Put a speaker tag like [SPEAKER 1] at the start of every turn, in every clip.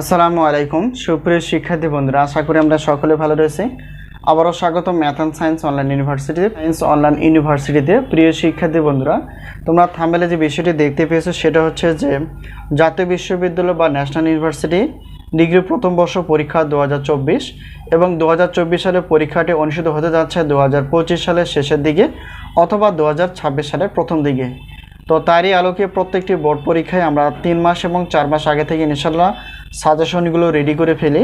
[SPEAKER 1] আসসালামু আলাইকুম। সুপ্রিয় শিক্ষার্থী বন্ধুরা, আশা করি আমরা সকলে ভালো রয়েছি। আবারও স্বাগত ম্যাথ সায়েন্স অনলাইন ইউনিভার্সিটিতে সায়েন্স অনলাইন ইউনিভার্সিটিতে। প্রিয় শিক্ষার্থী বন্ধুরা, তোমরা থামেলে যে বিষয়টি দেখতে পেয়েছ, সেটা হচ্ছে যে জাতীয় বিশ্ববিদ্যালয় বা ন্যাশনাল ইউনিভার্সিটি ডিগ্রি প্রথম বর্ষ পরীক্ষা দু হাজার চব্বিশ এবং দু হাজার চব্বিশ সালে পরীক্ষাটি অনুষ্ঠিত হতে যাচ্ছে দু হাজার পঁচিশ সালের শেষের দিকে অথবা দু হাজার ছাব্বিশ সালের প্রথম দিকে। তো তারই আলোকে প্রত্যেকটি বোর্ড পরীক্ষায় আমরা তিন মাস এবং চার মাস আগে থেকে ইনশাল্লাহ সাজেশনগুলো রেডি করে ফেলি।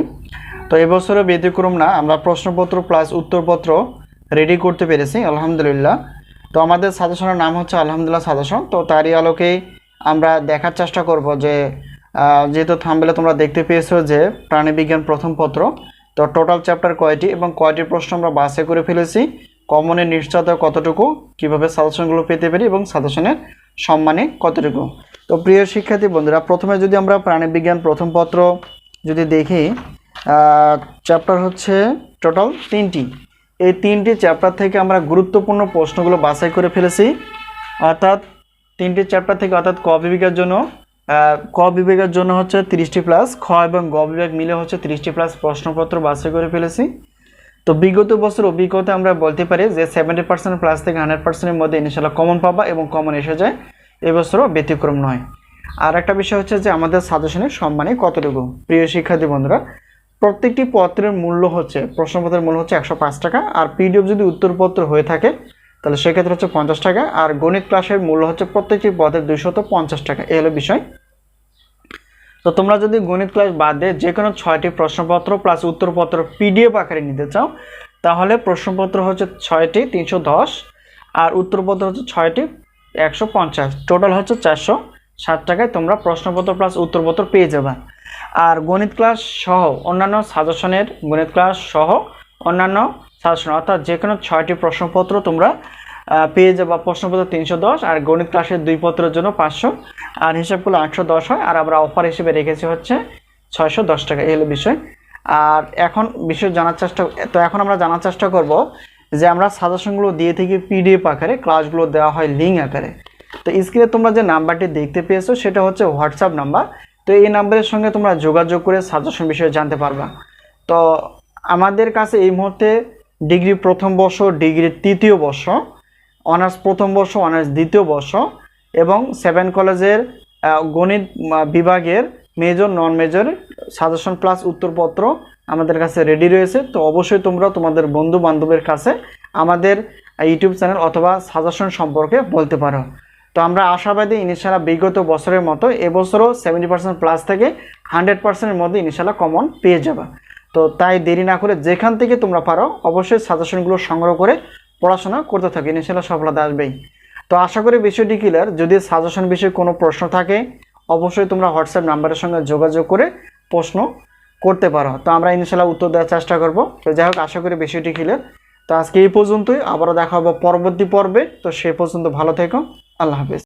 [SPEAKER 1] তো এবছরও ব্যতিক্রম না, আমরা প্রশ্নপত্র প্লাস উত্তরপত্র রেডি করতে পেরেছি, আলহামদুলিল্লাহ। তো আমাদের সাজেশনের নাম হচ্ছে আলহামদুলিল্লাহ সাজেশন তো তারই আলোকেই আমরা দেখার চেষ্টা করব যে যেহেতু থামবেলে তোমরা দেখতে পেয়েছ যে, প্রাণীবিজ্ঞান প্রথম পত্র, তো টোটাল চ্যাপ্টার কয়টি এবং কয়টি প্রশ্ন আমরা বাসে করে ফেলেছি কমনের নিশ্চয়তা কতটুকু, কীভাবে সাজেশনগুলো পেতে পারি এবং সাজেশনের সম্মানে কতটুকু। তো প্রিয় শিক্ষার্থী বন্ধুরা, প্রথমে যদি আমরা প্রাণীবিজ্ঞান প্রথম পত্র যদি দেখি চ্যাপ্টার হচ্ছে টোটাল তিনটি। এই তিনটি চ্যাপ্টার থেকে আমরা গুরুত্বপূর্ণ প্রশ্নগুলো বাছাই করে ফেলেছি। অর্থাৎ তিনটি চ্যাপ্টার থেকে অর্থাৎ ক বিভাগের জন্য ক বিভাগের জন্য হচ্ছে তিরিশটি প্লাস খ এবং গ বিভাগ মিলে হচ্ছে তিরিশটি প্লাস প্রশ্নপত্র বাছাই করে ফেলেছি। তো বিগত বছর অভিজ্ঞতা আমরা বলতে পারি যে সেভেন্টি পার্সেন্ট প্লাস থেকে হান্ড্রেড পার্সেন্টের মধ্যে ইনশাল্লাহ কমন পাবা এবং কমন এসে যায়। এবছরও ব্যতিক্রম নয়। আর একটা বিষয় হচ্ছে যে আমাদের সাজেশনের সম্মানে কতটুকু? প্রিয় শিক্ষার্থী বন্ধুরা, প্রত্যেকটি পত্রের মূল্য হচ্ছে, প্রশ্নপত্রের মূল্য হচ্ছে একশো পাঁচ টাকা, আর পিডিএফ যদি উত্তরপত্র হয়ে থাকে, তাহলে সেক্ষেত্রে হচ্ছে পঞ্চাশ টাকা, আর গণিত ক্লাসের মূল্য হচ্ছে প্রত্যেকটি পদের দুইশত পঞ্চাশ টাকা। এ হলো বিষয়। তো তোমরা যদি গণিত ক্লাস বাদে যে কোনো ছয়টি প্রশ্নপত্র প্লাস উত্তরপত্র পিডিএফ আকারে নিতে চাও, তাহলে প্রশ্নপত্র হচ্ছে ছয়টি, তিনশো দশ, আর উত্তরপত্র হচ্ছে ছয়টি একশো পঞ্চাশ। টোটাল হচ্ছে চারশো। ষাট টাকায় তোমরা প্রশ্নপত্র প্লাস উত্তরপত্র পেয়ে যাবে। আর গণিত ক্লাস সহ অন্যান্য সাজেশনের গণিত ক্লাস সহ অন্যান্য সাজেশন অর্থাৎ যে কোনো ছয়টি প্রশ্নপত্র তোমরা পেয়ে যাবা প্রশ্নপত্র তিনশো দশ আর গণিত ক্লাসের দুই পত্রের জন্য পাঁচশো। আর হিসাবগুলো আটশো দশ হয়। আর আমরা অফার হিসেবে রেখেছি হচ্ছে ছয়শো দশ টাকা। এই হলো বিষয়। আর এখন বিষয় জানার চেষ্টা তো এখন আমরা জানার চেষ্টা করব যে আমরা সাজেশনগুলো দিয়ে থেকে পিডিএফ আকারে ক্লাসগুলো দেওয়া হয় লিঙ্ক আকারে। তো স্ক্রিনে তোমরা যে নাম্বারটি দেখতে পেয়েছ, সেটা হচ্ছে হোয়াটসঅ্যাপ নাম্বার তো এই নাম্বারের সঙ্গে তোমরা যোগাযোগ করে সাজেশন বিষয়ে জানতে পারবা। তো আমাদের কাছে এই মুহূর্তে ডিগ্রি প্রথম বর্ষ ডিগ্রি তৃতীয় বর্ষ অনার্স প্রথম বর্ষ অনার্স দ্বিতীয় বর্ষ এবং সেভেন কলেজের গণিত বিভাগের major non major suggestion plus উত্তরপত্র আমাদের কাছে রেডি রয়েছে। তো অবশ্যই তোমরা তোমাদের বন্ধু বান্ধবের কাছে আমাদের ইউটিউব চ্যানেল অথবা সাজেশন সম্পর্কে বলতে পারো। তো আমরা আশাবাদী ইনশাল্লাহ বিগত বছরের মতো এবছরও সেভেন্টি পার্সেন্ট প্লাস থেকে হান্ড্রেড পার্সেন্টের মধ্যে ইনশাল্লাহ কমন পেয়ে যাবে। তো তাই দেরি না করে যেখান থেকে তোমরা পারো অবশ্যই সাজেশনগুলো সংগ্রহ করে পড়াশোনা করতে থাকো। ইনশাল্লাহ সফলতা আসবেই। তো আশা করি বিষয়টি ক্লিয়ার যদি সাজেশন বিষয়ে কোনো প্রশ্ন থাকে, অবশ্যই তোমরা হোয়াটসঅ্যাপ নাম্বারের সঙ্গে যোগাযোগ করে প্রশ্ন করতে পারো। তো আমরা ইনশাল্লাহ উত্তর দেওয়ার চেষ্টা করব। তো যাই হোক, আশা করি বিষয়টি ক্লিয়ার তো আজকে এই পর্যন্তই। আবারও দেখা হব পরবর্তী পর্বে। তো সে পর্যন্ত ভালো থেকো। আল্লাহ হাফেজ।